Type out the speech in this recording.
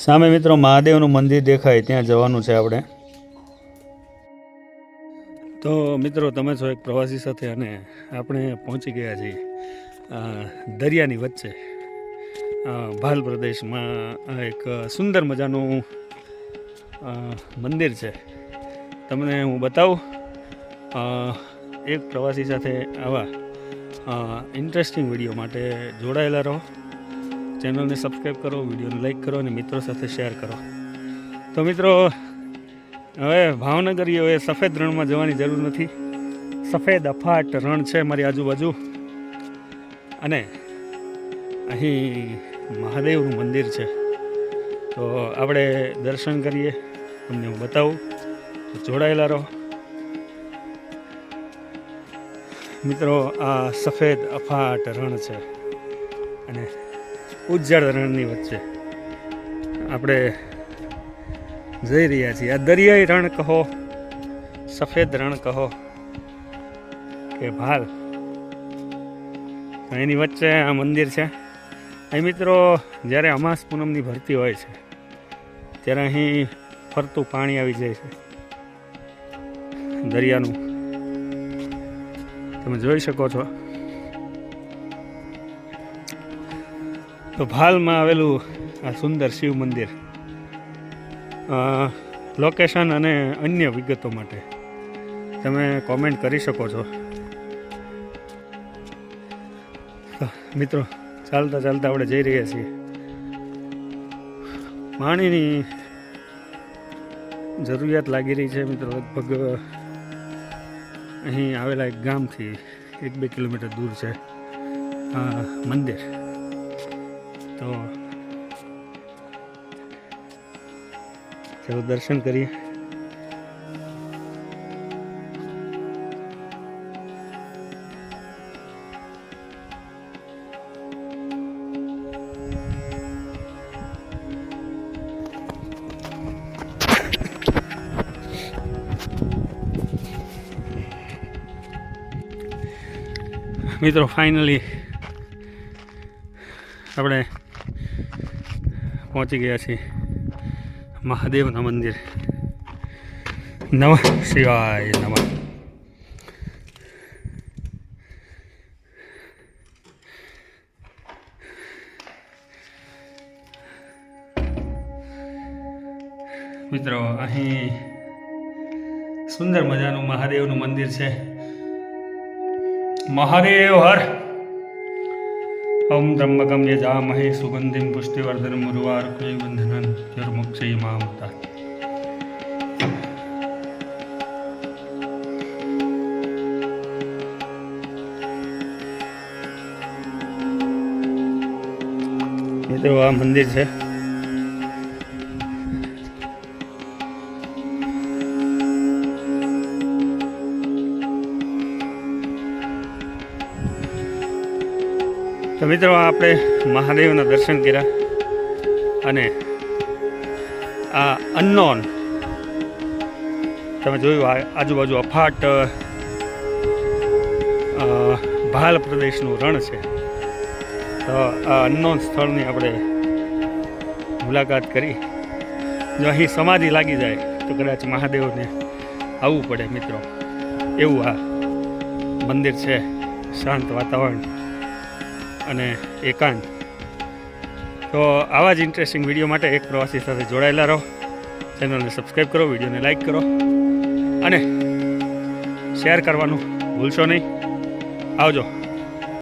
સામે મિત્રો મહાદેવનું મંદિર દેખાય, ત્યાં જવાનું છે આપણે. તો મિત્રો, તમે છો એક પ્રવાસી સાથે અને આપણે પહોંચી ગયા છીએ દરિયાની વચ્ચે. ભાલ પ્રદેશમાં એક સુંદર મજાનું મંદિર છે. તમને હું બતાવું એક પ્રવાસી સાથે આવા ઇન્ટરેસ્ટિંગ વીડિયો માટે જોડાયેલા રહો. ચેનલને સબસ્ક્રાઈબ કરો, વિડીયોને લાઈક કરો અને મિત્રો સાથે શેર કરો. તો મિત્રો, હવે ભાવનગરીઓ એ સફેદ રણમાં જવાની જરૂર નથી. સફેદ અફાટ રણ છે મારી આજુબાજુ. અને અહીં મહાદેવનું મંદિર છે. તો આપણે દર્શન કરીએ, તમને હું બતાવું. જોડાયેલા રહો. મિત્રો, આ સફેદ અફાટ રણ છે. અને ઉજ્જળ રણની વચ્ચે. આપણે જઈ રહ્યા છીએ. આ દરિયાઈ રણ કહો, સફેદ રણ કહો, કે ભાલ. એની વચ્ચે આ મંદિર છે. અહીં મિત્રો, જ્યારે અમાસ પૂનમની ભરતી હોય છે, ત્યારે અહીં ફરતું પાણી આવી જાય છે. દરિયાનું. તમે જોઈ શકો છો. તો ભાલમાં આવેલું આ સુંદર શિવ મંદિર. લોકેશન અને અન્ય વિગતો માટે તમે કોમેન્ટ કરી શકો છો. મિત્રો, ચાલતા ચાલતા આપણે જઈ રહ્યા છીએ. પાણીની જરૂરિયાત લાગી રહી છે મિત્રો, લગભગ અહીં આવેલા એક ગામથી એક બે કિલોમીટર દૂર છે મંદિર. તો ચલો દર્શન કરીએ. મિત્રો ફાઇનલી આપણે પહોંચી ગયા છીએ. મહાદેવના મંદિર. નમ શિવાય, નમ. મિત્રો, અહીં સુંદર મજાનું મહાદેવનું મંદિર છે. મહાદેવ હર! ઓમ ત્રંબકમ યજામહે સુગંધિમ પુષ્ટિવર્ધનમ ઉર્વારુકમય બંધનન જર્મુક્ષય મામતા મિત્રો આ મંદિર છે તો મિત્રો, આપણે મહાદેવના દર્શન કર્યા અને આ અનનોન તમે જોયું આજુબાજુ અફાટ ભાલ પ્રદેશનું રણ છે. તો આ અનનોન સ્થળની આપણે મુલાકાત કરી. જો અહીં સમાધિ લાગી જાય, તો કદાચ મહાદેવને આવવું પડે, મિત્રો. એવું આ મંદિર છે, શાંત વાતાવરણ. અને એકાંત. તો આવા જ ઇન્ટરેસ્ટિંગ વીડિયો માટે એક પ્રવાસી સાથે જોડાયેલા રહો. ચેનલને સબસ્ક્રાઈબ કરો વિડીયોને લાઈક કરો. અને શેર કરવાનું ભૂલશો નહીં. આવજો.